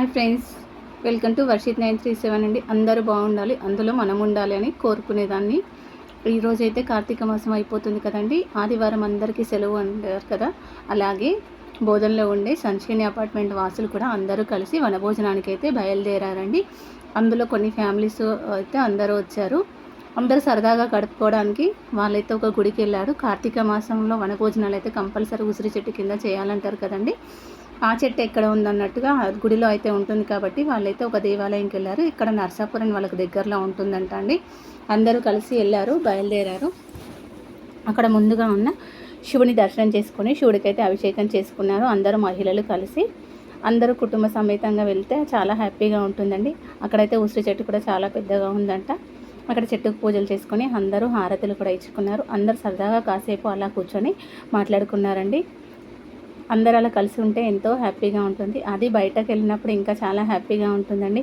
Hi friends welcome to Varshith nine three seven అండి. అందరూ బాగుండాలి అందులో మనం ఉండాలి అని కోరుకునేదాన్ని. ఈరోజు అయితే కార్తీక మాసం అయిపోతుంది కదండి ఆదివారం అందరికీ సెలవు అంటారు కదా. అలాగే బోధనలో ఉండే సన్షైన్ అపార్ట్మెంట్ వాసులు కూడా అందరూ కలిసి వనభోజనానికి అయితే బయలుదేరారండి. అందులో కొన్ని ఫ్యామిలీస్ అయితే అందరూ వచ్చారు. అందరూ సరదాగా గడుపుకోవడానికి వాళ్ళైతే ఒక గుడికి వెళ్ళారు కార్తీక మాసంలో వనభోజనాలు అయితే కంపల్సరీ ఉసిరి చెట్టు కింద చేయాలంటారు కదండి. ఆ చెట్టు ఎక్కడ ఉందన్నట్టుగా గుడిలో అయితే ఉంటుంది కాబట్టి వాళ్ళైతే ఒక దేవాలయంకి వెళ్ళారు. ఇక్కడ నర్సాపురం వాళ్ళకి దగ్గరలో ఉంటుందంట అండి. అందరూ కలిసి వెళ్ళారు బయలుదేరారు. అక్కడ ముందుగా ఉన్న శివుని దర్శనం చేసుకుని శివుడికైతే అభిషేకం చేసుకున్నారు. అందరూ మహిళలు కలిసి అందరూ కుటుంబ సమేతంగా వెళ్తే చాలా హ్యాపీగా ఉంటుందండి. అక్కడైతే ఉసిరి చెట్టు కూడా చాలా పెద్దగా ఉందంట. అక్కడ చెట్టుకు పూజలు చేసుకొని అందరూ హారతులు కూడా ఇచ్చుకున్నారు. అందరూ సరదాగా కాసేపు అలా కూర్చొని మాట్లాడుకున్నారండి. అందరు అలా కలిసి ఉంటే ఎంతో హ్యాపీగా ఉంటుంది. అది బయటకు వెళ్ళినప్పుడు ఇంకా చాలా హ్యాపీగా ఉంటుందండి.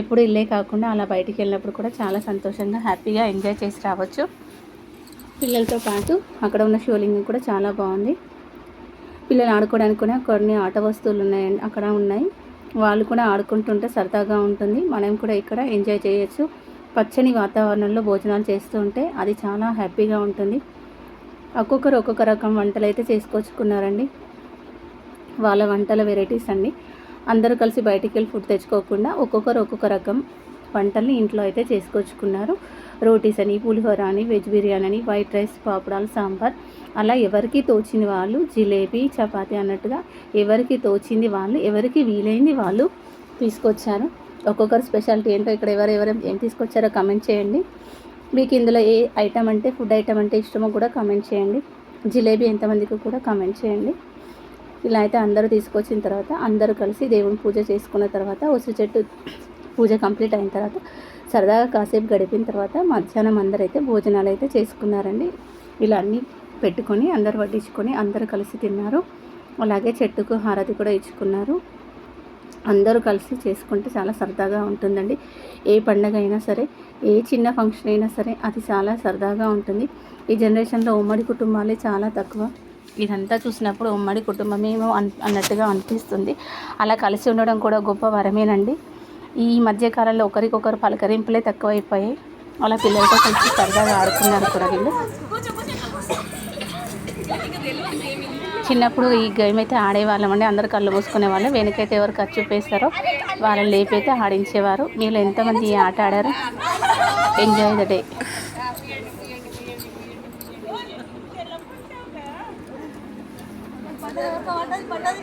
ఎప్పుడు ఇల్లే కాకుండా అలా బయటికి వెళ్ళినప్పుడు కూడా చాలా సంతోషంగా హ్యాపీగా ఎంజాయ్ చేసి రావచ్చు. పిల్లలతో పాటు అక్కడ ఉన్న శివలింగం కూడా చాలా బాగుంది. పిల్లలు ఆడుకోవడానికి కూడా కొన్ని ఆట వస్తువులు ఉన్నాయండి అక్కడ ఉన్నాయి. వాళ్ళు కూడా ఆడుకుంటుంటే సరదాగా ఉంటుంది. మనం కూడా ఇక్కడ ఎంజాయ్ చేయొచ్చు. పచ్చని వాతావరణంలో భోజనాలు చేస్తూ ఉంటే అది చాలా హ్యాపీగా ఉంటుంది. ఒక్కొక్కరు ఒక్కొక్క రకం వంటలు అయితే చేసుకొచ్చుకున్నారండి వాళ్ళ వంటల వెరైటీస్ అండి అందరూ కలిసి బయటికి వెళ్ళి ఫుడ్ తెచ్చుకోకుండా ఒక్కొక్కరు ఒక్కొక్క రకం వంటల్ని ఇంట్లో అయితే చేసుకొచ్చుకున్నారు. రోటీస్ అని పులిహోర అని వెజ్ బిర్యానీ అని వైట్ రైస్ పాపడాలు సాంబార్. అలా ఎవరికి తోచింది వాళ్ళు జిలేబీ చపాతీ అన్నట్టుగా ఎవరికి తోచింది వాళ్ళు ఎవరికి వీలైంది వాళ్ళు తీసుకొచ్చారు. ఒక్కొక్కరు స్పెషాలిటీ ఏంటో ఇక్కడ ఎవరెవరు ఏం తీసుకొచ్చారో కమెంట్ చేయండి. మీకు ఇందులో ఏ ఐటమ్ అంటే ఫుడ్ ఐటమ్ అంటే ఇష్టమో కూడా కమెంట్ చేయండి. జిలేబీ ఎంతమందికి కూడా కమెంట్ చేయండి. ఇలా అయితే అందరూ తీసుకొచ్చిన తర్వాత అందరూ కలిసి దేవుని పూజ చేసుకున్న తర్వాత ఉసిరి చెట్టు పూజ కంప్లీట్ అయిన తర్వాత సరదాగా కాసేపు గడిపిన తర్వాత మధ్యాహ్నం అందరైతే భోజనాలు అయితే చేసుకున్నారండి. ఇలా అన్నీ పెట్టుకొని అందరు వడ్డించుకొని అందరూ కలిసి తిన్నారు. అలాగే చెట్టుకు హారతి కూడా ఇచ్చుకున్నారు. అందరూ కలిసి చేసుకుంటే చాలా సరదాగా ఉంటుందండి. ఏ పండగ అయినా సరే ఏ చిన్న ఫంక్షన్ అయినా సరే అది చాలా సరదాగా ఉంటుంది. ఈ జనరేషన్లో ఉమ్మడి కుటుంబాలే చాలా తక్కువ. ఇదంతా చూసినప్పుడు ఉమ్మడి కుటుంబమేమో అన్ అన్నట్టుగా అనిపిస్తుంది. అలా కలిసి ఉండడం కూడా గొప్ప వరమేనండి. ఈ మధ్యకాలంలో ఒకరికొకరు పలకరింపులే తక్కువైపోయాయి. అలా పిల్లలతో కలిసి సరదాగా ఆడుకున్నారు కూడా వీళ్ళు చిన్నప్పుడు ఈ గేమ్ అయితే ఆడేవాళ్ళం అండి. అందరు కళ్ళు మూసుకునే వాళ్ళు. వెనకైతే ఎవరు ఖర్చు చూపేస్తారో వాళ్ళని లేపైతే ఆడించేవారు. మీరు ఎంతమంది ఈ ఆట ఆడారు? ఎంజాయ్ ద డే பண்ணாது பண்ணாது பண்ணாது